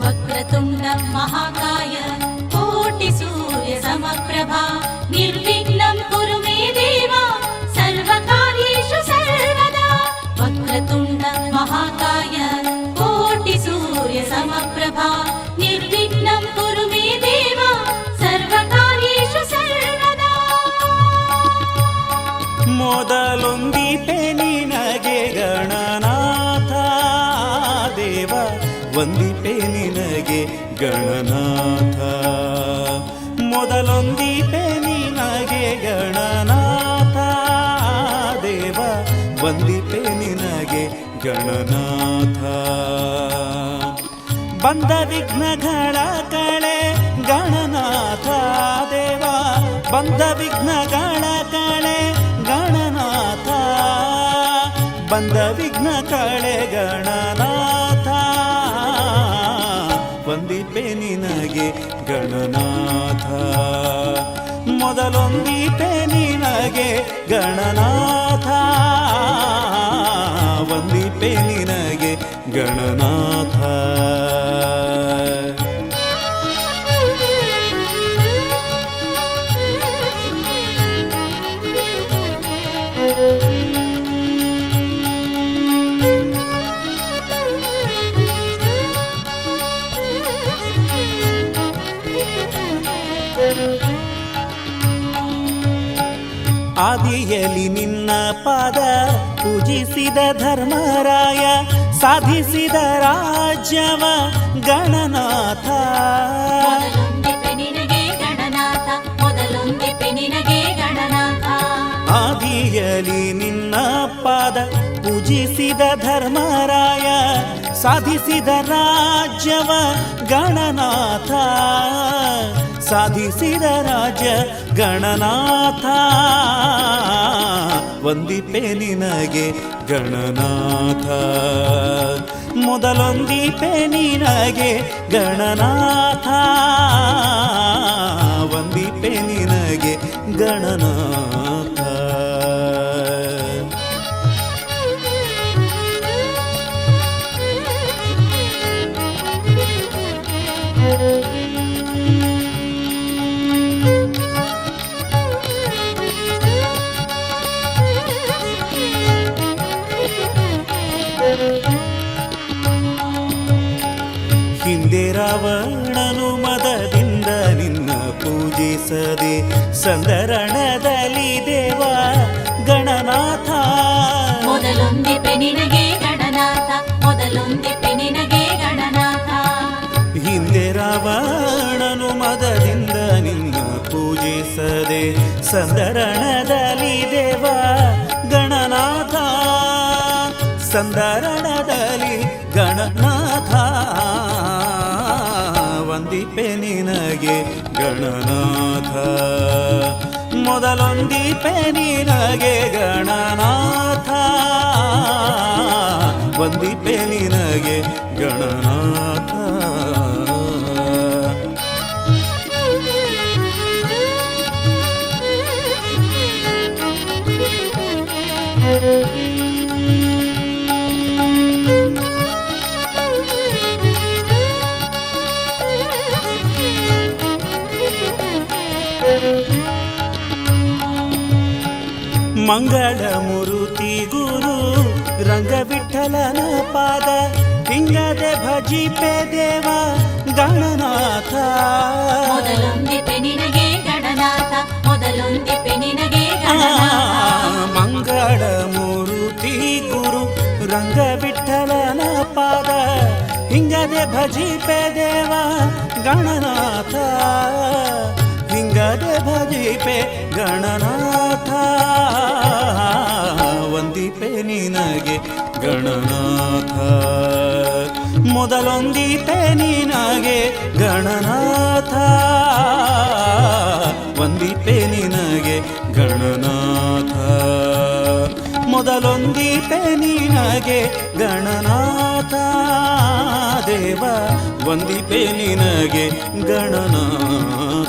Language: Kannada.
वक्रतुं महाकाय कोटि सूर्यसमप्रभा निर्विघ्नं कुरु मे देव सर्वकार्येषु सर्वदा। वक्रतुं महाकाय कोटि सूर्यसमप्रभा निर्विघ्नं कुरु मे देव सर्वकार्येषु सर्वदा। मोदलुन्दीपे सर्वीपे गणन ವಂದಿಪೆ ನಿನಗೆ ಗಣನಾಥ. ಮೊದಲೊಂದಿಪೆ ನಿನಗೆ ಗಣನಾಥ. ದೇವ ಒಂದಿಪೆ ನಿನಗೆ ಗಣನಾಥ. ಬಂದ ವಿಘ್ನಗಳ ಕಳೆ ಗಣನಾಥ. ದೇವ, ಬಂದ ವಿಘ್ನಗಳ ಕಳೆ ಗಣನಾಥ. ಬಂದ ವಿಘ್ನ ಕಳೆ ಗಣನಾಥ. ಗಣನಾಥ ಮೊದಲೊಂದೀತೆ ನಿನಗೆ ಗಣನಾಥ. ವಂದಿಪೆ ನಿನಗೆ ಗಣನಾಥ. ಆದಿಯಲಿ ನಿನ್ನ ಪಾದ ಪೂಜಿಸಿದ ಧರ್ಮರಾಯ ಸಾಧಿಸಿದ ರಾಜ್ಯವ ಗಣನಾಥ. ಆದಿಯಲ್ಲಿ ನಿನ್ನ ಪಾದ ಪೂಜಿಸಿದ ಧರ್ಮರಾಯ ಸಾಧಿಸಿದ ರಾಜ್ಯವ ಗಣನಾಥ. ಸಾಧಿಸಿದ ರಾಜ್ಯ ಗಣನಾಥ. ಒಂದಿಪೆ ನಿನಗೆ ಗಣನಾಥ. ಮೊದಲೊಂದಿಪೆ ನಿನಗೆ ಗಣನಾಥ. ಹಿಂದೆ ರಾವಣನು ಮದದಿಂದ ನಿನ್ನ ಪೂಜಿಸದೆ ಸಂದರಣದಲ್ಲಿ ದೇವ ಗಣನಾಥ. ಮೊದಲೊಂದಿಪೆ ನಿನಗೆ ಗಣನಾಥ ಮೊದಲೊಂದಿಪೆ ನಿನಗೆ ಗಣನಾಥ. ಹಿಂದೆ ರಾವಣನು ಮದದಿಂದ ನಿನ್ನ ಪೂಜಿಸದೆ ಸಂದರಣದಲ್ಲಿ ದೇವ ಗಣನಾಥ. ಸಂದರಣದಲ್ಲಿ ಗಣನಾಥ. ವಂದಿಪೆ ನಿನಗೆ ಗಣನಾಥ. ಮೊದಲೊಂದಿಪೆ ನಿನಗೆ ಗಣನಾಥ. ಒಂದಿಪೆ ನಿನಗೆ ಗಣನಾಥ. ಮಂಗಳ ಮುರುತಿ ಗುರು ರಂಗವಿಠಲನ ಪಾದ ಹಿಂಗದೆ ಭಜಿಪೆ ದೇವ ಗಣನಾಥ. ಮೊದಲೊಂದಿಪೆ ನಿನಗೆ ಗಣನಾಥ ಮೊದಲೊಂದಿಪೆ ನಿನಗೆ ಮಂಗಳ ಮುರುತಿ ಗುರು ರಂಗವಿಠಲನ ಪಾದ ಹಿಂಗದೆ ಭಜಿಪೆ ದೇವ ಗಣನಾಥ. ಹಿಂಗದೆ ಭಜಿಪೆ ಗಣನಾಥ. ನಿನಗೆ ಗಣನಾಥ. ಮೊದಲೊಂದಿತೆ ನಿನಗೆ ಗಣನಾಥ. ಒಂದಿತೆ ನಿನಗೆ ಗಣನಾಥ. ಮೊದಲೊಂದಿತೆ ನಿನಗೆ ಗಣನಾಥ. ದೇವ, ಒಂದಿತೆ ನಿನಗೆ ಗಣನಾಥ.